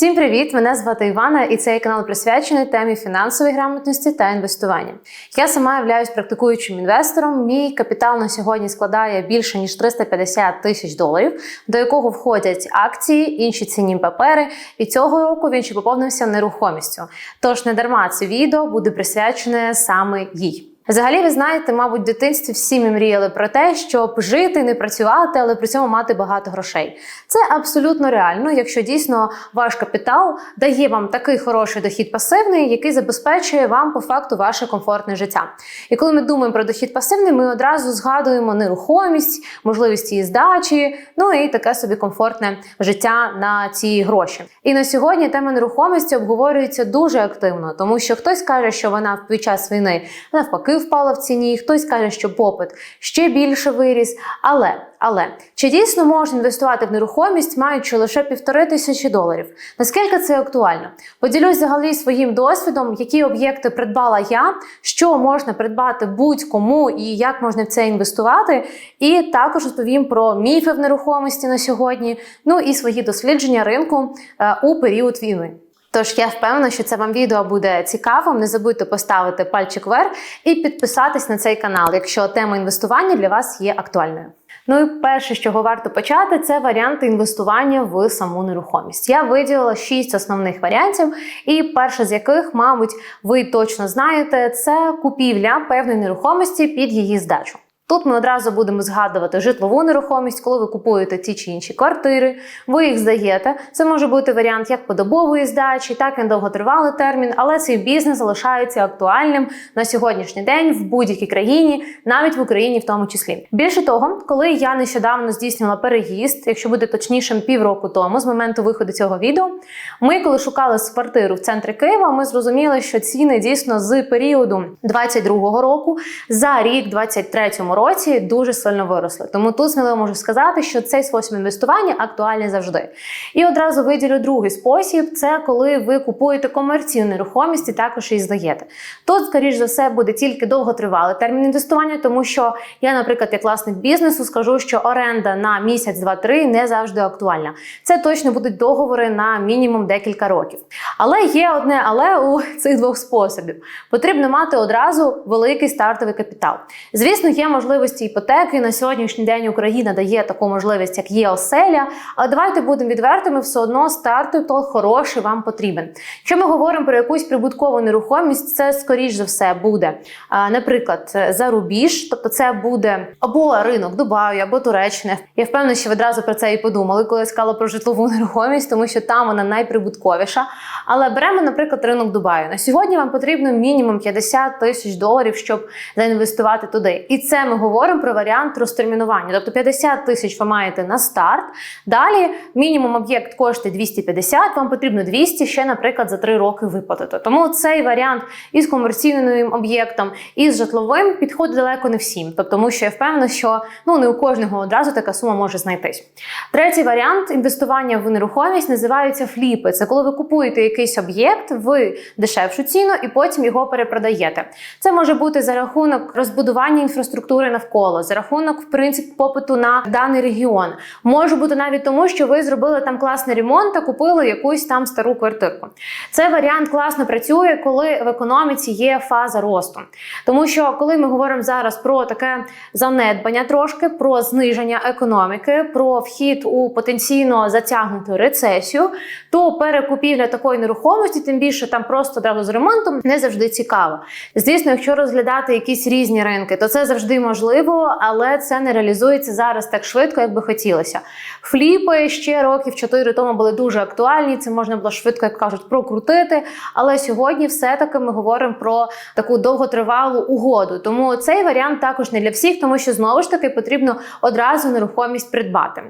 Всім привіт! Мене звати Івана, і цей канал присвячений темі фінансової грамотності та інвестування. Я сама являюсь практикуючим інвестором. Мій капітал на сьогодні складає більше ніж 350 тисяч доларів, до якого входять акції, інші цінні папери. І цього року він ще поповнився нерухомістю. Тож не дарма це відео буде присвячене саме їй. Взагалі, ви знаєте, мабуть, в дитинстві всі ми мріяли про те, щоб жити, не працювати, але при цьому мати багато грошей. Це абсолютно реально, якщо дійсно ваш капітал дає вам такий хороший дохід пасивний, який забезпечує вам по факту ваше комфортне життя. І коли ми думаємо про дохід пасивний, ми одразу згадуємо нерухомість, можливість її здачі, ну і таке собі комфортне життя на ці гроші. І на сьогодні тема нерухомості обговорюється дуже активно, тому що хтось каже, що вона під час війни навпаки впала в ціні, хтось каже, що попит ще більше виріс. Але але чи дійсно можна інвестувати в нерухомість, маючи лише півтори тисячі доларів? Наскільки це актуально? Поділюсь взагалі своїм досвідом, які об'єкти придбала я, що можна придбати будь-кому і як можна в це інвестувати. І також розповім про міфи в нерухомості на сьогодні, ну і свої дослідження ринку е, у період війни. Тож я впевнена, що це вам відео буде цікавим. Не забудьте поставити пальчик вверх і підписатись на цей канал, якщо тема інвестування для вас є актуальною. Ну і перше, з чого варто почати, це варіанти інвестування в саму нерухомість. Я виділила шість основних варіантів, і перше з яких, мабуть, ви точно знаєте, це купівля певної нерухомості під її здачу. Тут ми одразу будемо згадувати житлову нерухомість, коли ви купуєте ті чи інші квартири, ви їх здаєте. Це може бути варіант як подобової здачі, так і довготривалий термін, але цей бізнес залишається актуальним на сьогоднішній день в будь-якій країні, навіть в Україні, в тому числі. Більше того, коли я нещодавно здійснювала переїзд, якщо буде точнішим півроку тому, з моменту виходу цього відео, ми, коли шукали квартиру в центрі Києва, ми зрозуміли, що ціни дійсно з періоду 22-го року за рік 23-му році дуже сильно виросли. Тому тут сміливо можу сказати, що цей спосіб інвестування актуальний завжди. І одразу виділю другий спосіб: це коли ви купуєте комерційну нерухомість і також її здаєте. Тут, скоріш за все, буде тільки довготривалий термін інвестування, тому що я, наприклад, як власник бізнесу, скажу, що оренда на місяць, два-три не завжди актуальна. Це точно будуть договори на мінімум декілька років. Але є одне, але у цих двох способів потрібно мати одразу великий стартовий капітал. Звісно, є можливість можливості іпотеки. На сьогоднішній день Україна дає таку можливість, як є оселя. Але давайте будемо відвертими, все одно старту то хороший вам потрібен. Якщо ми говоримо про якусь прибуткову нерухомість, це скоріш за все буде, наприклад, зарубіж, тобто це буде або ринок Дубаю, або Туреччини. Я впевнена, що одразу про це і подумали, коли я сказала про житлову нерухомість, тому що там вона найприбутковіша. Але беремо, наприклад, ринок Дубаю. На сьогодні вам потрібно мінімум 50 тисяч доларів, щоб заінвестувати туди. І це ми говоримо про варіант розтермінування. Тобто 50 тисяч ви маєте на старт. Далі мінімум об'єкт коштує 250, вам потрібно 200 ще, наприклад, за 3 роки виплатити. Тому цей варіант із комерційним об'єктом, і з житловим підходить далеко не всім. Тобто, тому що я впевнена, що ну не у кожного одразу така сума може знайтись. Третій варіант інвестування в нерухомість називається фліпи. Це коли ви купуєте якийсь об'єкт в дешевшу ціну і потім його перепродаєте. Це може бути за рахунок розбудування інфраструктури навколо, за рахунок в принципі попиту на даний регіон. Може бути навіть тому, що ви зробили там класний ремонт та купили якусь там стару квартирку. Цей варіант класно працює, коли в економіці є фаза росту. Тому що коли ми говоримо зараз про таке занедбання, трошки про зниження економіки, про вхід у потенційно затягнуту рецесію, то перекупівля такої нерухомості, тим більше там просто одразу з ремонтом, не завжди цікаво. Звісно, якщо розглядати якісь різні ринки, то це завжди можливо можливо, але це не реалізується зараз так швидко, як би хотілося. Фліпи ще років 4 тому були дуже актуальні. Це можна було швидко, як кажуть, прокрутити. Але сьогодні все-таки ми говоримо про таку довготривалу угоду. Тому цей варіант також не для всіх, тому що знову ж таки потрібно одразу нерухомість придбати.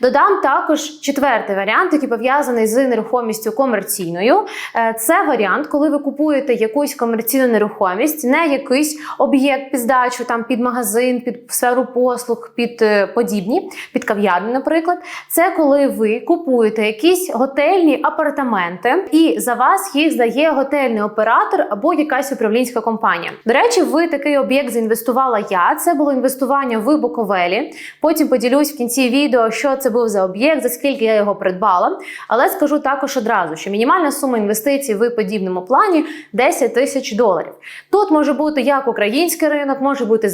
Додам також четвертий варіант, який пов'язаний з нерухомістю комерційною. Е, це варіант, коли ви купуєте якусь комерційну нерухомість, не якийсь об'єкт під здачу там під магазин магазин, під сферу послуг, під е, подібні, під кав'ярні, наприклад. Це коли ви купуєте якісь готельні апартаменти, і за вас їх здає готельний оператор або якась управлінська компанія. До речі, в такий об'єкт заінвестувала я. Це було інвестування в Буковелі. Потім поділюсь в кінці відео, що це був за об'єкт, за скільки я його придбала. Але скажу також одразу, що мінімальна сума інвестицій в подібному плані 10 тисяч доларів. Тут може бути як український ринок, може бути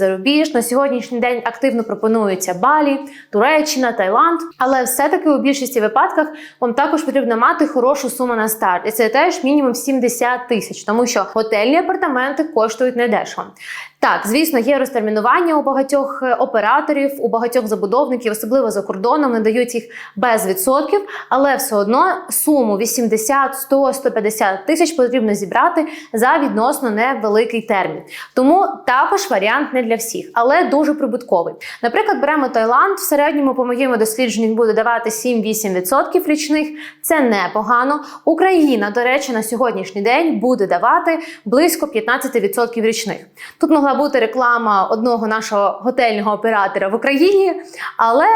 зарубіж. На сьогоднішній день активно пропонуються Балі, Туреччина, Таїланд. Але все-таки у більшості випадках вам також потрібно мати хорошу суму на старт. І це теж мінімум 70 тисяч, тому що готельні апартаменти коштують недешево. Так, звісно, є розтермінування у багатьох е, операторів, у багатьох забудовників, особливо за кордоном, не дають їх без відсотків, але все одно суму 80, 100, 150 тисяч потрібно зібрати за відносно невеликий термін. Тому також варіант не для всіх, але дуже прибутковий. Наприклад, беремо Таїланд. В середньому, по моєму дослідженню, він буде давати 7-8% річних. Це непогано. Україна, до речі, на сьогоднішній день буде давати близько 15% річних. Тут могла бути реклама одного нашого готельного оператора в Україні, але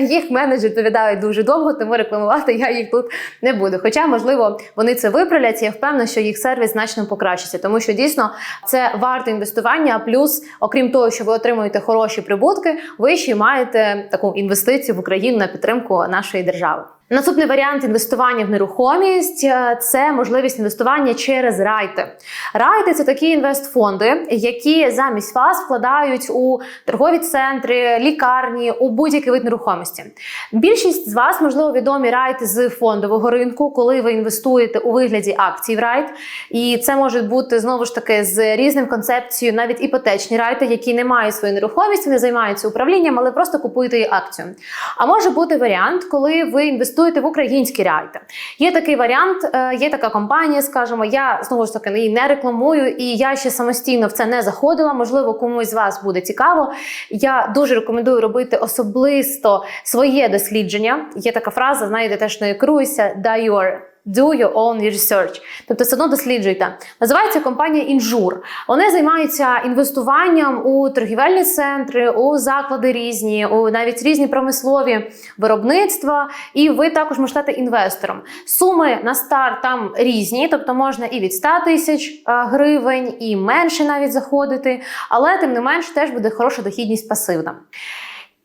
їх менеджери відповідають дуже довго, тому рекламувати я їх тут не буду. Хоча, можливо, вони це виправлять. Я впевнена, що їх сервіс значно покращиться, тому що дійсно це варто інвестування. Плюс, окрім того, що ви отримуєте хороші прибутки, ви ще маєте таку інвестицію в Україну на підтримку нашої держави. Наступний варіант інвестування в нерухомість е, це можливість інвестування через райти. Райти це такі інвестфонди, які замість вас вкладають у торгові центри, лікарні, у будь-який вид нерухомості. Більшість з вас, можливо, відомі райти з фондового ринку, коли ви інвестуєте у вигляді акцій в райт. І це може бути знову ж таки з різним концепцією, навіть іпотечні райти, які не мають свою нерухомість, не займаються управлінням, але просто купуєте її акцію. А може бути варіант, коли ви інвестуєте в українські реальти. Є такий варіант, е, є така компанія, скажімо, я знову ж таки її не рекламую, і я ще самостійно в це не заходила. Можливо, комусь з вас буде цікаво. Я дуже рекомендую робити особисто своє дослідження. Є така фраза, знаєте, теж не керуйся, «Die your Do your own research. Тобто все одно досліджуйте. Називається компанія Інжур. Вони займаються інвестуванням у торгівельні центри, у заклади різні, у навіть різні промислові виробництва. І ви також можете стати інвестором. Суми на старт там різні, тобто можна і від 100 тисяч е, гривень, і менше навіть заходити, але тим не менш теж буде хороша дохідність пасивна.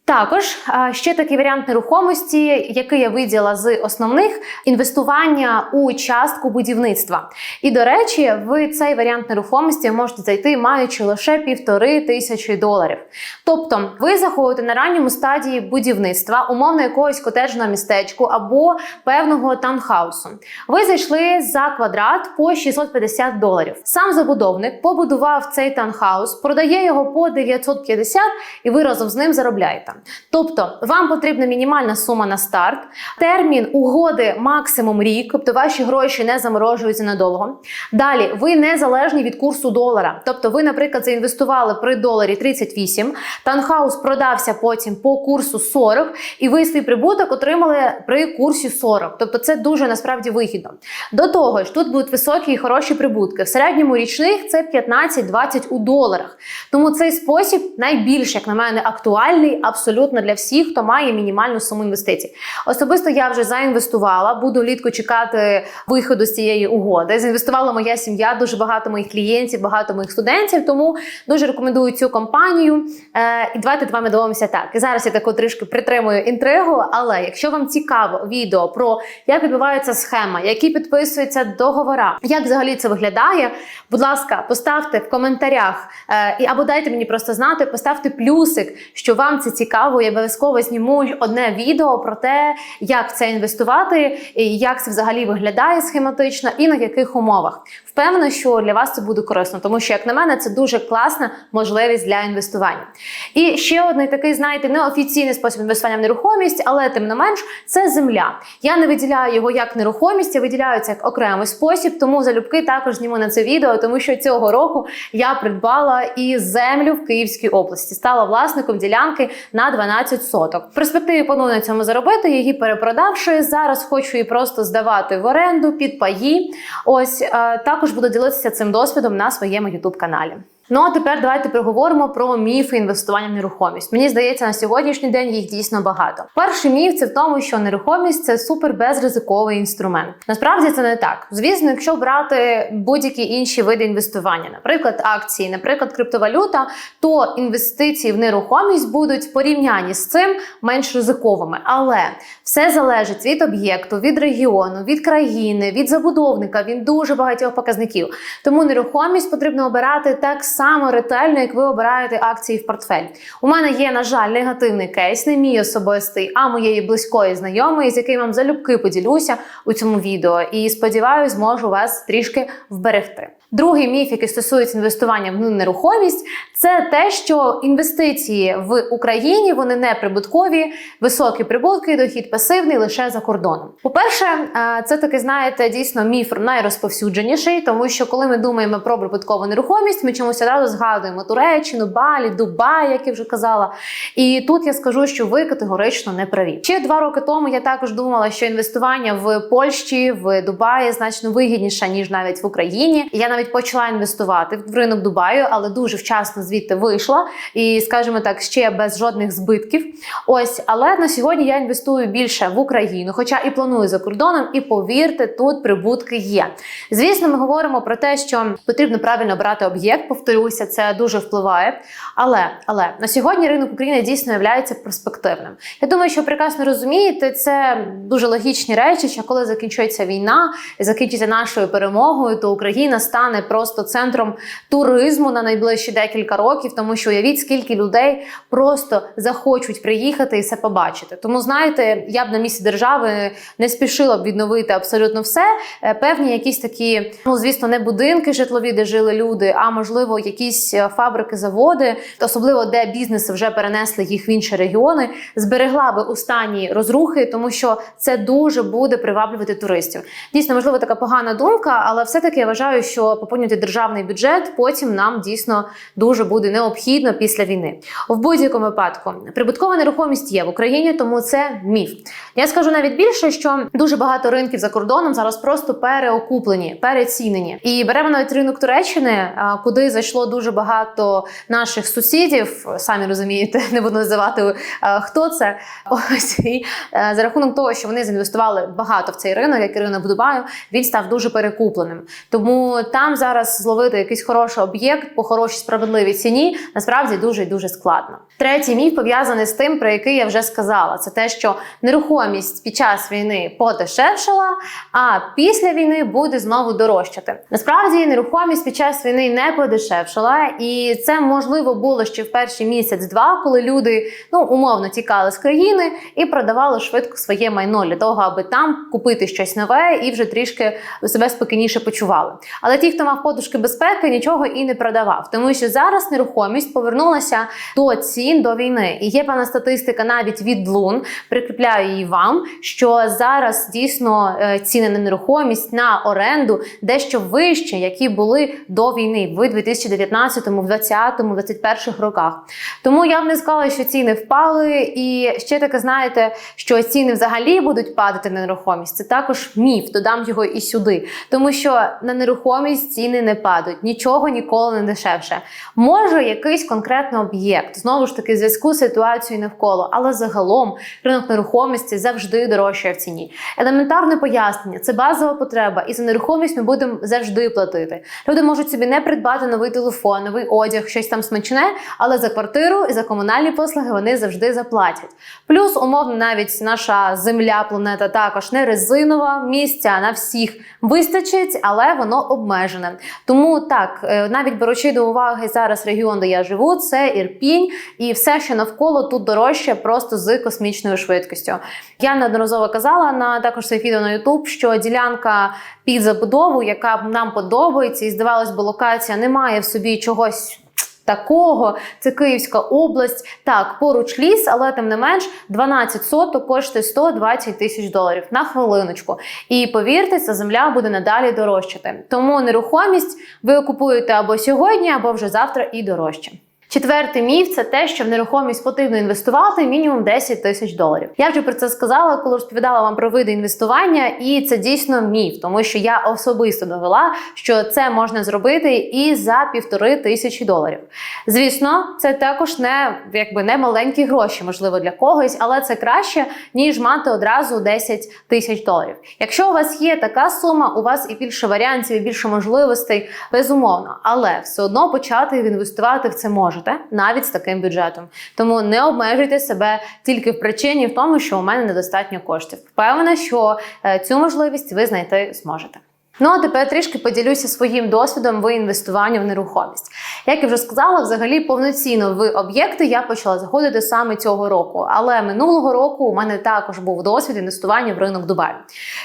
Також ще такий варіант нерухомості, який я виділа з основних інвестування у частку будівництва. І до речі, в цей варіант нерухомості можете зайти, маючи лише півтори тисячі доларів. Тобто, ви заходите на ранньому стадії будівництва, умовно якогось котеджного містечку або певного таунхаусу. Ви зайшли за квадрат по 650 доларів. Сам забудовник побудував цей таунхаус, продає його по 950 і ви разом з ним заробляєте. Тобто вам потрібна мінімальна сума на старт, термін угоди максимум рік, тобто ваші гроші не заморожуються надовго. Далі ви не залежні від курсу долара. Тобто, ви, наприклад, заінвестували при доларі 38, танхаус продався потім по курсу 40, і ви свій прибуток отримали при курсі 40. Тобто, це дуже насправді вигідно. До того ж, тут будуть високі і хороші прибутки. В середньому річних це 15-20 у доларах. Тому цей спосіб найбільш, як на мене, актуальний абсолютно для всіх, хто має мінімальну суму інвестицій. Особисто я вже заінвестувала, буду влітку чекати виходу з цієї угоди. Заінвестувала моя сім'я, дуже багато моїх клієнтів, багато моїх студентів. Тому дуже рекомендую цю компанію. Е, і давайте з вами домовимося так. І зараз я таку трішки притримую інтригу. Але якщо вам цікаво відео про як відбувається схема, які підписуються договора, як взагалі це виглядає, будь ласка, поставте в коментарях е, і або дайте мені просто знати, поставте плюсик, що вам це цікаво. Я обов'язково зніму одне відео про те, як це інвестувати, і як це взагалі виглядає схематично і на яких умовах. Впевнена, що для вас це буде корисно, тому що, як на мене, це дуже класна можливість для інвестування. І ще один такий, знаєте, неофіційний спосіб інвестування в нерухомість, але тим не менш, це земля. Я не виділяю його як нерухомість, я виділяю це як окремий спосіб, тому залюбки також зніму на це відео, тому що цього року я придбала і землю в Київській області, стала власником ділянки на 12 соток. В перспективі планую на цьому заробити, її перепродавши. Зараз хочу її просто здавати в оренду під паї. Ось е, також буду ділитися цим досвідом на своєму youtube каналі. Ну а тепер давайте поговоримо про міфи інвестування в нерухомість. Мені здається, на сьогоднішній день їх дійсно багато. Перший міф це в тому, що нерухомість це супер безризиковий інструмент. Насправді це не так. Звісно, якщо брати будь-які інші види інвестування, наприклад, акції, наприклад, криптовалюта, то інвестиції в нерухомість будуть порівнянні з цим менш ризиковими. Але все залежить від об'єкту, від регіону, від країни, від забудовника, від дуже багатьох показників. Тому нерухомість потрібно обирати так само ретельно, як ви обираєте акції в портфель. У мене є, на жаль, негативний кейс, не мій особистий, а моєї близької знайомої, з яким вам залюбки поділюся у цьому відео. І сподіваюся, зможу вас трішки вберегти. Другий міф, який стосується інвестування в нерухомість, це те, що інвестиції в Україні вони не прибуткові, високі прибутки, дохід пасивний лише за кордоном. По-перше, е, це таки знаєте дійсно міф найрозповсюдженіший, тому що коли ми думаємо про прибуткову нерухомість, ми чомусь одразу згадуємо Туреччину, Балі, Дубай, як я вже казала. І тут я скажу, що ви категорично не праві. Ще два роки тому я також думала, що інвестування в Польщі, в Дубаї значно вигідніше ніж навіть в Україні. Я навіть почала інвестувати в ринок Дубаю, але дуже вчасно звідти вийшла і, скажімо так, ще без жодних збитків. Ось, але на сьогодні я інвестую більше в Україну, хоча і планую за кордоном, і повірте, тут прибутки є. Звісно, ми говоримо про те, що потрібно правильно брати об'єкт. Повторюся, це дуже впливає. Але але на сьогодні ринок України дійсно є перспективним. Я думаю, що прекрасно розумієте, це дуже логічні речі. Що коли закінчується війна закінчиться нашою перемогою, то Україна стане просто центром туризму на найближчі декілька років, тому що уявіть, скільки людей просто захочуть приїхати і це побачити. Тому знаєте, я б на місці держави не спішила б відновити абсолютно все. Е, певні якісь такі, ну звісно, не будинки житлові, де жили люди, а можливо, якісь е, фабрики, заводи, особливо де бізнеси вже перенесли їх в інші регіони, зберегла би у стані розрухи, тому що це дуже буде приваблювати туристів. Дійсно, можливо, така погана думка, але все-таки я вважаю, що поповнювати державний бюджет потім нам дійсно дуже буде необхідно після війни. В будь-якому випадку прибуткова нерухомість є в Україні, тому це міф. Я скажу навіть більше, що дуже багато ринків за кордоном зараз просто переокуплені, перецінені. І беремо навіть ринок Туреччини, куди зайшло дуже багато наших сусідів. Самі розумієте, не буду називати хто це. Ось і е, за рахунок того, що вони зінвестували багато в цей ринок, як і ринок Дубаю, він став дуже перекупленим. Тому там зараз зловити якийсь хороший об'єкт по хорошій справедливій ціні насправді дуже і дуже складно. Третій міф пов'язаний з тим, про який я вже сказала. Це те, що нерухомість під час війни подешевшала, а після війни буде знову дорожчати. Насправді нерухомість під час війни не подешевшала, і це можливо було ще в перший місяць-два, коли люди ну умовно тікали з країни і продавали швидко своє майно для того, аби там купити щось нове і вже трішки себе спокійніше почували. Але ті, хто мав подушки безпеки, нічого і не продавав, тому що зараз нерухомість повернулася до цін до війни. І є певна статистика навіть від лун. Прикріпляю її вам, що зараз дійсно е, ціни на нерухомість на оренду дещо вищі, які були до війни в 2019, 2020, 2021 роках. Тому я б не сказала, що ціни впали, і ще таке знаєте, що ціни взагалі будуть падати на нерухомість. Це також міф. Додам його і сюди, тому що на нерухомість ціни не падають, нічого ніколи не дешевше. Може якийсь конкретний об'єкт, знову ж таки, зв'язку з ситуацією навколо, але загалом ринок нерухомості завжди дорожчає в ціні. Елементарне пояснення це базова потреба, і за нерухомість ми будемо завжди платити. Люди можуть собі не придбати новий телефон, новий одяг, щось там смачне, але за квартиру і за комунальні послуги вони завжди заплатять. Плюс, умовно, навіть наша земля, планета також не резинова, місця на всіх вистачить, але воно обмежене. Тому так, е, навіть беручи до уваги зараз регіон, де я живу, це Ірпінь, і все, що навколо тут дорожче, просто з космічною швидкістю. Я неодноразово казала на також своїх відео на Ютуб, що ділянка під забудову, яка нам подобається, і здавалось би, локація не має в собі чогось такого. Це Київська область. Так, поруч ліс, але тим не менш 12 соток коштує 120 тисяч доларів на хвилиночку. І повірте, ця земля буде надалі дорожчати. Тому нерухомість ви окупуєте або сьогодні, або вже завтра і дорожче. Четвертий міф це те, що в нерухомість потрібно інвестувати мінімум 10 тисяч доларів. Я вже про це сказала, коли розповідала вам про види інвестування, і це дійсно міф, тому що я особисто довела, що це можна зробити і за півтори тисячі доларів. Звісно, це також не якби не маленькі гроші, можливо, для когось, але це краще ніж мати одразу 10 тисяч доларів. Якщо у вас є така сума, у вас і більше варіантів, і більше можливостей, безумовно, але все одно почати інвестувати в це можете навіть з таким бюджетом. Тому не обмежуйте себе тільки в причині в тому, що у мене недостатньо коштів. Впевнена, що е, цю можливість ви знайти зможете. Ну а тепер трішки поділюся своїм досвідом в інвестуванні в нерухомість. Як я вже сказала, взагалі повноцінно в об'єкти я почала заходити саме цього року. Але минулого року у мене також був досвід інвестування в ринок Дубаю.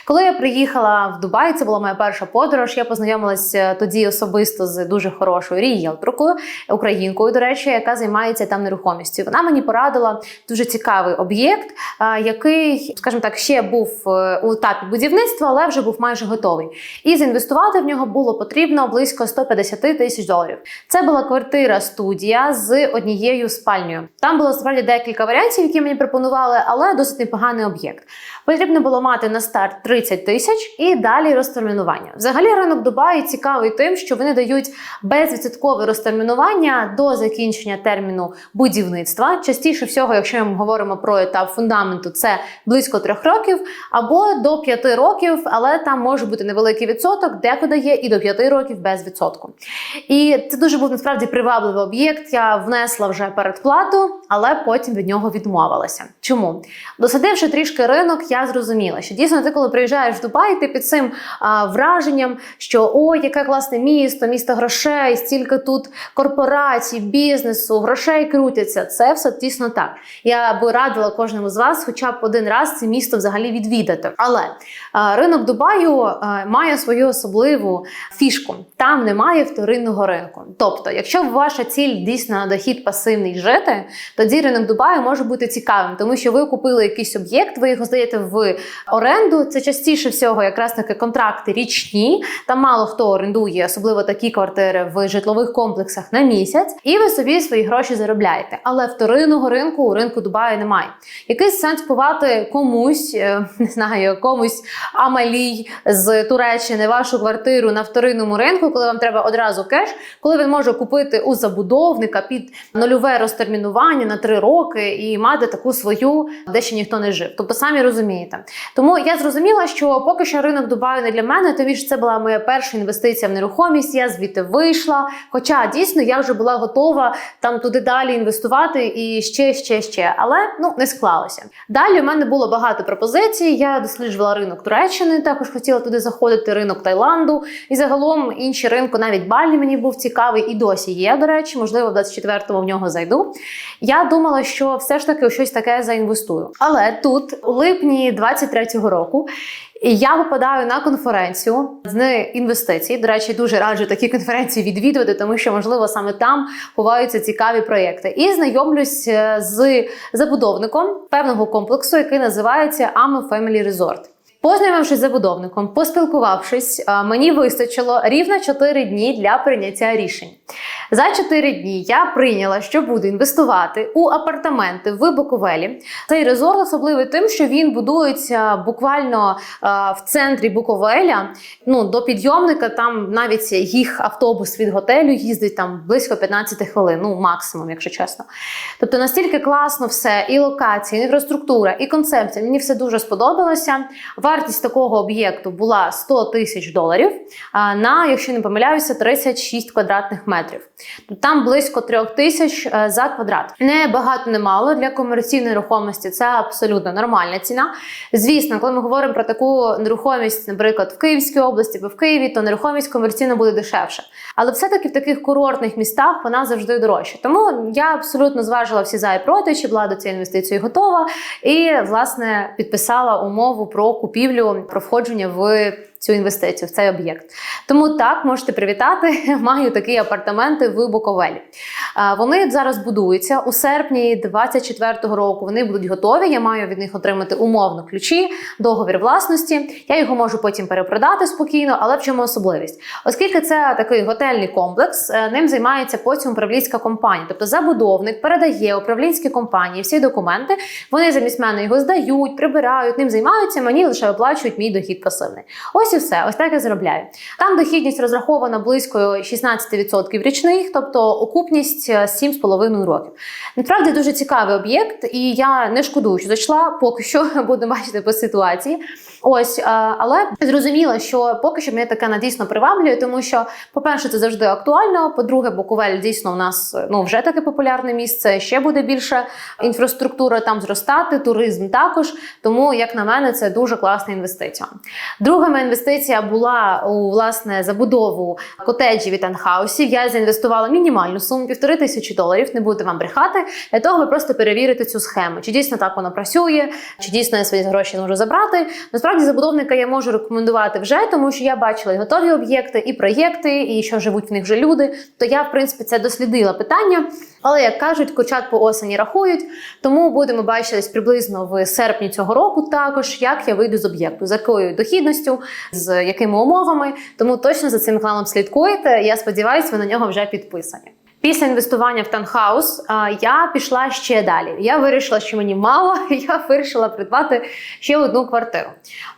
Коли я приїхала в Дубай, це була моя перша подорож. Я познайомилася тоді особисто з дуже хорошою рієлторкою, українкою, до речі, яка займається там нерухомістю. Вона мені порадила дуже цікавий об'єкт, який, скажімо так, ще був е, у етапі будівництва, але вже був майже готовий. І зінвестувати в нього було потрібно близько 150 тисяч доларів. Це була квартира студія з однією спальнею. Там було справді декілька варіантів, які мені пропонували, але досить непоганий об'єкт. Потрібно було мати на старт 30 тисяч і далі розтермінування. Взагалі, ринок Дубаї цікавий тим, що вони дають безвідсоткове розтермінування до закінчення терміну будівництва. Частіше всього, якщо ми говоримо про етап фундаменту, це близько трьох років або до п'яти років, але там може бути невеликий відсоток, декуди є і до п'яти років без відсотку. І це дуже був насправді привабливий об'єкт. Я внесла вже передплату, але потім від нього відмовилася. Чому? Досадивши трішки ринок, я зрозуміла, що дійсно ти, коли приїжджаєш в Дубай, ти під цим а, враженням, що ой, яке класне місто, місто грошей, стільки тут корпорацій, бізнесу, грошей крутяться. Це все дійсно так. Я би радила кожному з вас, хоча б один раз це місто взагалі відвідати. Але а, ринок Дубаю а, має свою особливу фішку. Там немає вторинного ринку. Тобто, якщо ваша ціль дійсно дохід пасивний жити, тоді ринок Дубаю може бути цікавим, тому що ви купили якийсь об'єкт, ви його здаєте в оренду. Це частіше всього, якраз таки контракти річні. Там мало хто орендує, особливо такі квартири в житлових комплексах на місяць, і ви собі свої гроші заробляєте. Але вторинного ринку у ринку Дубаю немає. Якийсь сенс купувати комусь, е, не знаю, якомусь амалій з Туреччини вашу квартиру на вторинному ринку, коли вам треба одразу кеш, коли він може купити у забудовника під нульове розтермінування на три роки і мати таку свою, де ще ніхто не жив. Тобто самі розумієте. Тому я зрозуміла, що поки що ринок Дубаю не для мене, тобі ж це була моя перша інвестиція в нерухомість. Я звідти вийшла. Хоча дійсно я вже була готова там туди далі інвестувати і ще, ще, ще. Але ну не склалося. Далі у мене було багато пропозицій. Я досліджувала ринок Туреччини, також хотіла туди заходити, ринок Таїланду. І загалом інші ринки, навіть Балі мені був цікавий і досі є. До речі, можливо, в 24-му в нього зайду. Я думала, що все ж таки у щось таке заінвестую. Але тут, у липні 23-го року, я попадаю на конференцію з інвестицій. До речі, дуже раджу такі конференції відвідувати, тому що можливо саме там ховаються цікаві проєкти. І знайомлюсь е, з забудовником певного комплексу, який називається Amo Family Resort. Познайомившись з забудовником, поспілкувавшись, е, мені вистачило рівно 4 дні для прийняття рішень. За 4 дні я прийняла, що буду інвестувати у апартаменти в Буковелі. Цей резорт особливий тим, що він будується буквально е, в центрі Буковеля. Ну до підйомника там навіть їх автобус від готелю їздить там близько 15 хвилин, ну максимум, якщо чесно. Тобто настільки класно все, і локація, і інфраструктура, і концепція. Мені все дуже сподобалося. Вартість такого об'єкту була 100 тисяч доларів на, якщо не помиляюся, 36 квадратних метрів. Тобто Там близько 3 тисяч е, за квадрат. Не багато, не мало для комерційної нерухомості. Це абсолютно нормальна ціна. Звісно, коли ми говоримо про таку нерухомість, наприклад, в Київській області або в Києві, то нерухомість комерційно буде дешевше. Але все-таки в таких курортних містах вона завжди дорожча. Тому я абсолютно зважила всі за і проти, чи була до цієї інвестиції готова, і власне підписала умову про купівлю, про входження в цю інвестицію в цей об'єкт. Тому так можете привітати. Маю такі апартаменти в Буковелі. Е, Вони зараз будуються у серпні 24-го року. Вони будуть готові. Я маю від них отримати умовно ключі, договір власності. Я його можу потім перепродати спокійно, але в чому особливість? Оскільки це такий готельний комплекс, е, ним займається потім управлінська компанія. Тобто забудовник передає управлінській компанії всі документи. Вони замість мене його здають, прибирають, ним займаються. Мені лише оплачують мій дохід пасивний. Ось і все. Ось так я заробляю. Там дохідність розрахована близько 16% річних, тобто окупність е, 7,5 років. Насправді дуже цікавий об'єкт, і я не шкодую, що зайшла. Поки що буду бачити по ситуації. Ось, е, але зрозуміла, що поки що мене таке надійсно приваблює, тому що, по-перше, це завжди актуально. По-друге, Буковель дійсно у нас е, ну вже таке популярне місце. Ще буде більше інфраструктура там зростати, туризм також. Тому, як на мене, це дуже класна інвестиція. Друга моя інвестиція була у власне забудову котеджів і танхаусів. Я заінвестувала мінімальну суму півтори тисячі доларів. Не буду вам брехати, для того, аби просто перевірити цю схему, чи дійсно так воно працює, чи дійсно я свої гроші зможу забрати. Насправді забудовника я можу рекомендувати вже, тому що я бачила і готові об'єкти, і проєкти, і що живуть в них вже люди. То я, в принципі, це дослідила питання. Але як кажуть, курчат по осені рахують. Тому будемо бачитись приблизно в серпні цього року, також як я вийду з об'єкту, з якою дохідністю, з якими умовами. Тому точно за цим каналом слідкуйте. Я сподіваюся, ви на нього вже підписані. Після інвестування в танхаус я пішла ще далі. Я вирішила, що мені мало. Я вирішила придбати ще одну квартиру.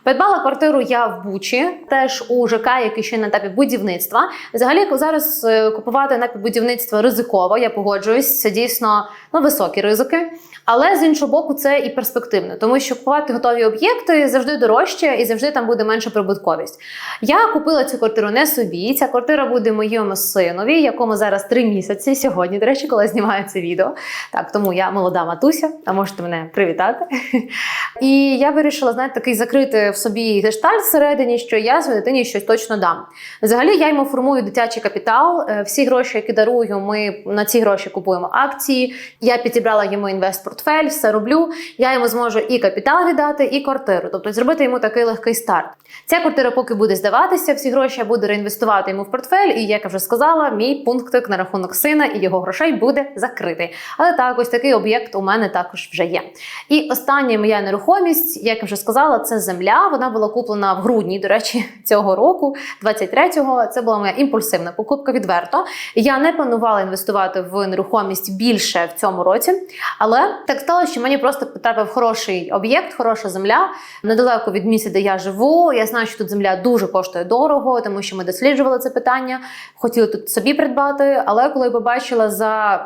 Придбала квартиру я в Бучі, теж у ЖК, який ще на етапі будівництва. Взагалі зараз е, купувати на будівництва ризиково. Я погоджуюсь. Це дійсно ну, високі ризики. Але з іншого боку, це і перспективно, тому що купувати готові об'єкти завжди дорожче і завжди там буде менша прибутковість. Я купила цю квартиру не собі. Ця квартира буде моєму синові, якому зараз три місяці. Сьогодні, до речі, коли знімаю це відео. Так, тому я молода матуся, а можете мене привітати. І я вирішила, знаєте, такий закрити в собі гештальт всередині, що я своїй дитині щось точно дам. Взагалі, я йому формую дитячий капітал. Е, Всі гроші, які дарую, ми на ці гроші купуємо акції. Я підібрала йому інвестпортфель, все роблю. Я йому зможу і капітал віддати, і квартиру, тобто зробити йому такий легкий старт. Ця квартира поки буде здаватися, всі гроші я буду реінвестувати йому в портфель. І як я вже сказала, мій пунктик на рахунок сина і його грошей буде закритий. Але так, ось такий об'єкт у мене також вже є. І остання моя нерухомість, як я вже сказала, це земля. Вона була куплена в грудні, до речі, цього року, 23-го. Це була моя імпульсивна покупка відверто. Я не планувала інвестувати в нерухомість більше в цьому році, але так сталося, що мені просто потрапив хороший об'єкт, хороша земля недалеко від місця, де я живу. Я знаю, що тут земля дуже коштує дорого, тому що ми досліджували це питання. Хотіли тут собі придбати, але коли побачила за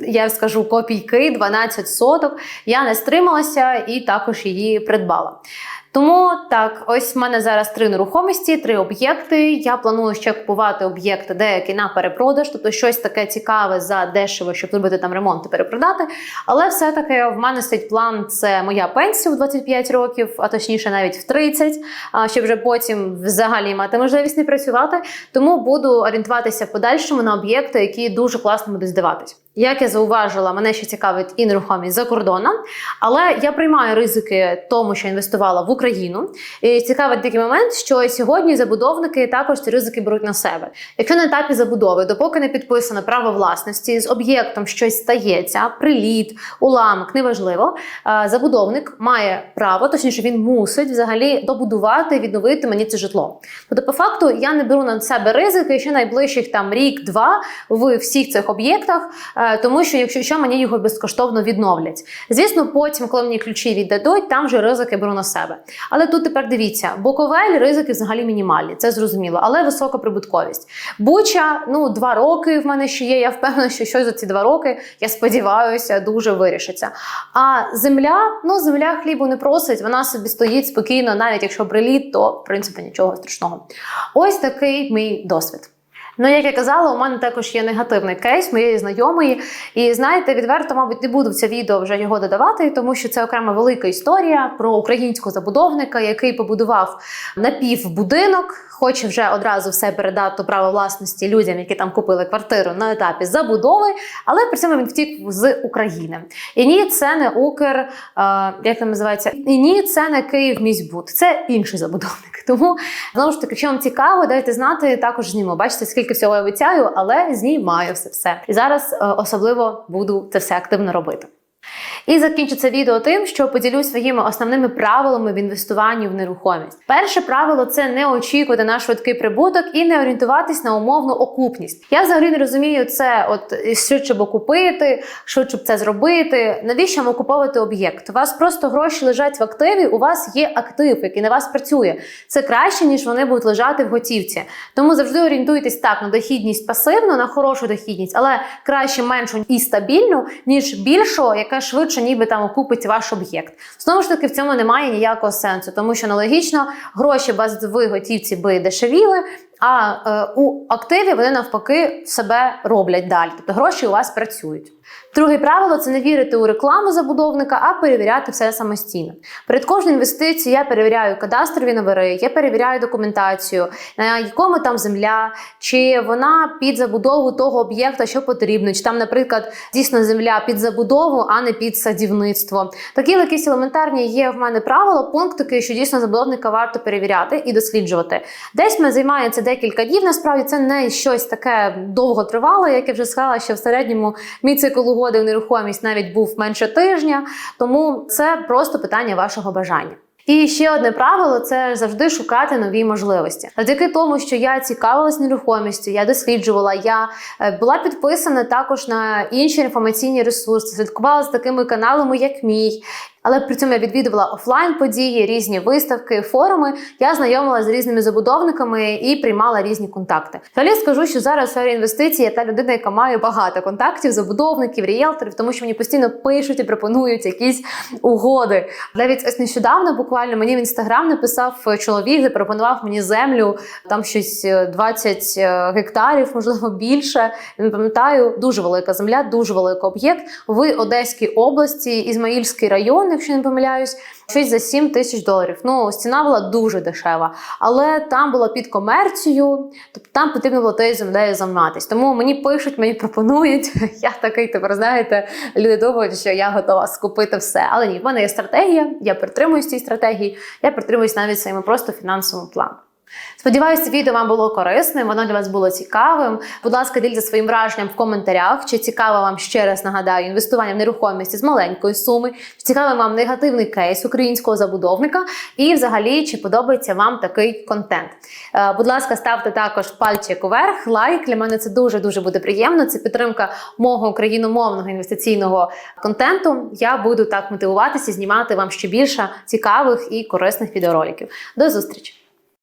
я скажу копійки 12 соток, я не стрималася і також її придбала. Тому так, ось в мене зараз три нерухомості, три об'єкти. Я планую ще купувати об'єкти деякі на перепродаж, тобто щось таке цікаве за дешево, щоб зробити там ремонт і перепродати. Але все-таки в мене стоїть план це моя пенсія в 25 років, а точніше навіть в 30, а, щоб вже потім взагалі мати можливість не працювати. Тому буду орієнтуватися в подальшому на об'єкти, які дуже класно будуть здаватись. Як я зауважила, мене ще цікавить і нерухомість за кордоном, але я приймаю ризики тому, що інвестувала в Україну. І цікавий такий момент, що сьогодні забудовники також ці ризики беруть на себе. Якщо на етапі забудови, допоки не підписано право власності з об'єктом щось стається, приліт, уламок, неважливо. е, Забудовник має право, точніше, він мусить взагалі добудувати, відновити мені це житло. Тобто, по факту, я не беру на себе ризики ще найближчих там рік-два в всіх цих об'єктах. Е, Тому що, якщо що, мені його безкоштовно відновлять. Звісно, потім, коли мені ключі віддадуть, там вже ризики беру на себе. Але тут тепер дивіться, Буковель ризики взагалі мінімальні, це зрозуміло, але висока прибутковість. Буча, ну два роки в мене ще є. Я впевнена, що щось за ці два роки, я сподіваюся, дуже вирішиться. А земля, ну земля хлібу не просить, вона собі стоїть спокійно, навіть якщо приліт, то в принципі нічого страшного. Ось такий мій досвід. Ну, як я казала, у мене також є негативний кейс моєї знайомої. І знаєте, відверто, мабуть, не буду в це відео вже його додавати, тому що це окрема велика історія про українського забудовника, який побудував напівбудинок, хоче вже одразу все передати право власності людям, які там купили квартиру на етапі забудови, але при цьому він втік з України. І ні, це не Укр, е, як там називається, і ні, це не Київміськбуд, це інший забудовник. Тому знову ж таки, якщо вам цікаво, дайте знати, також зніму. Бачите, скільки всього я обіцяю, але знімаю все все. І зараз е, особливо буду це все активно робити. І закінчу це відео тим, що поділюсь своїми основними правилами в інвестуванні в нерухомість. Перше правило це не очікувати на швидкий прибуток і не орієнтуватись на умовну окупність. Я взагалі не розумію це, от швидше б купити, швидше б це зробити. Навіщо вам окуповувати об'єкт? У вас просто гроші лежать в активі, у вас є актив, який на вас працює. Це краще, ніж вони будуть лежати в готівці. Тому завжди орієнтуйтесь так на дохідність пасивну, на хорошу дохідність, але краще меншу і стабільну, ніж більшу, яка швидше ніби там окупить ваш об'єкт. Знову ж таки, в цьому немає ніякого сенсу, тому що аналогічно гроші без ви готівці би дешевіли. А е, у активі вони навпаки себе роблять далі. Тобто гроші у вас працюють. Друге правило це не вірити у рекламу забудовника, а перевіряти все самостійно. Перед кожною інвестицією я перевіряю кадастрові номери, я перевіряю документацію, на якому там земля, чи вона під забудову того об'єкта, що потрібно, чи там, наприклад, дійсно земля під забудову, а не під садівництво. Такі якісь елементарні є в мене правила, пунктики, що дійсно забудовника варто перевіряти і досліджувати. Десь ми займається декілька днів. Насправді це не щось таке довго тривале, як я вже сказала, що в середньому мій цикл угоди в нерухомість навіть був менше тижня, тому це просто питання вашого бажання. І ще одне правило це завжди шукати нові можливості. Завдяки тому, що я цікавилась нерухомістю, я досліджувала, я е, була підписана також на інші інформаційні ресурси, слідкувала з такими каналами, як мій. Але при цьому я відвідувала офлайн події, різні виставки, форуми. Я знайомилася з різними забудовниками і приймала різні контакти. Взагалі скажу, що зараз в сфері інвестицій та людина, яка має багато контактів, забудовників, ріелторів, тому що мені постійно пишуть і пропонують якісь угоди. Навіть ось нещодавно, буквально мені в інстаграм написав чоловік, запропонував мені землю, там щось 20 гектарів, можливо більше. Не пам'ятаю, дуже велика земля, дуже великий об'єкт в Одеській області, Ізмаїльський район якщо не помиляюсь, щось за 7 тисяч доларів. Ну, ціна була дуже дешева, але там була під комерцію, тобто там потрібно було тою землею замнатись. Тому мені пишуть, мені пропонують. Я такий тепер, знаєте, люди думають, що я готова скупити все. Але ні, в мене є стратегія, я притримуюсь цієї стратегії, я притримуюсь навіть своїм просто фінансовим планом. Сподіваюся, відео вам було корисним, воно для вас було цікавим. Будь ласка, діліться своїм враженням в коментарях. Чи цікаво вам ще раз нагадаю інвестування в нерухомість з маленької суми? Чи цікавий вам негативний кейс українського забудовника? І, взагалі, чи подобається вам такий контент? Е, будь ласка, ставте також пальчик уверх, лайк. Для мене це дуже дуже буде приємно. Це підтримка мого україномовного інвестиційного контенту. Я буду так мотивуватися, знімати вам ще більше цікавих і корисних відеороликів. До зустрічі!